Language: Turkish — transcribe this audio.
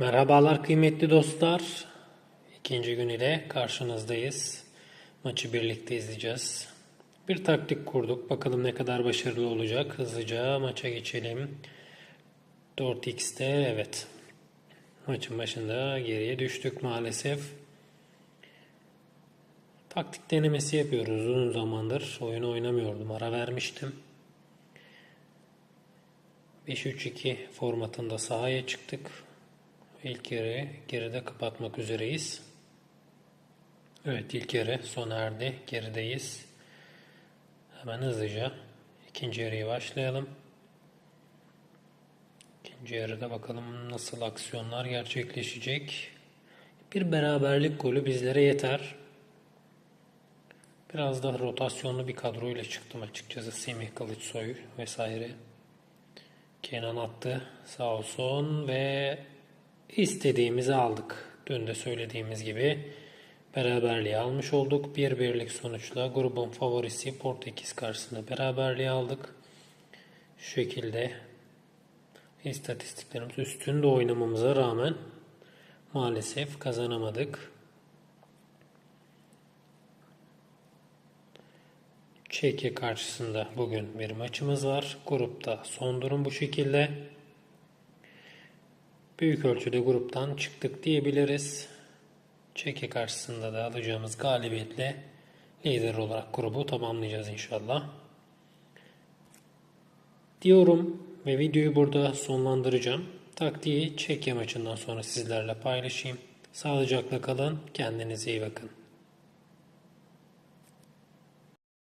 Merhabalar kıymetli dostlar. İkinci gün ile karşınızdayız. Maçı birlikte izleyeceğiz. Bir taktik kurduk. Bakalım ne kadar başarılı olacak. Hızlıca maça geçelim. 4x'te evet. Maçın başında geriye düştük maalesef. Taktik denemesi yapıyoruz. Uzun zamandır oyun oynamıyordum. Ara vermiştim. 5-3-2 formatında sahaya çıktık. İlk yarı geride kapatmak üzereyiz. Evet ilk yarı sona erdi. Gerideyiz. Hemen hızlıca ikinci yarıya başlayalım. İkinci yarıda bakalım nasıl aksiyonlar gerçekleşecek. Bir beraberlik golü bizlere yeter. Biraz da rotasyonlu bir kadroyla çıktım açıkçası. Semih Kılıçsoy vesaire. Kenan attı sağ olsun ve istediğimizi aldık. Dün de söylediğimiz gibi beraberliği almış olduk. Bir birlik sonuçla grubun favorisi Portekiz karşısında beraberliği aldık. Şu şekilde istatistiklerimiz üstünde oynamamıza rağmen maalesef kazanamadık. Çekya karşısında bugün bir maçımız var. Grupta son durum bu şekilde. Büyük ölçüde gruptan çıktık diyebiliriz. Çekya karşısında da alacağımız galibiyetle lider olarak grubu tamamlayacağız inşallah. Diyorum ve videoyu burada sonlandıracağım. Taktiği Çekya maçından sonra sizlerle paylaşayım. Sağlıcakla kalın. Kendinize iyi bakın.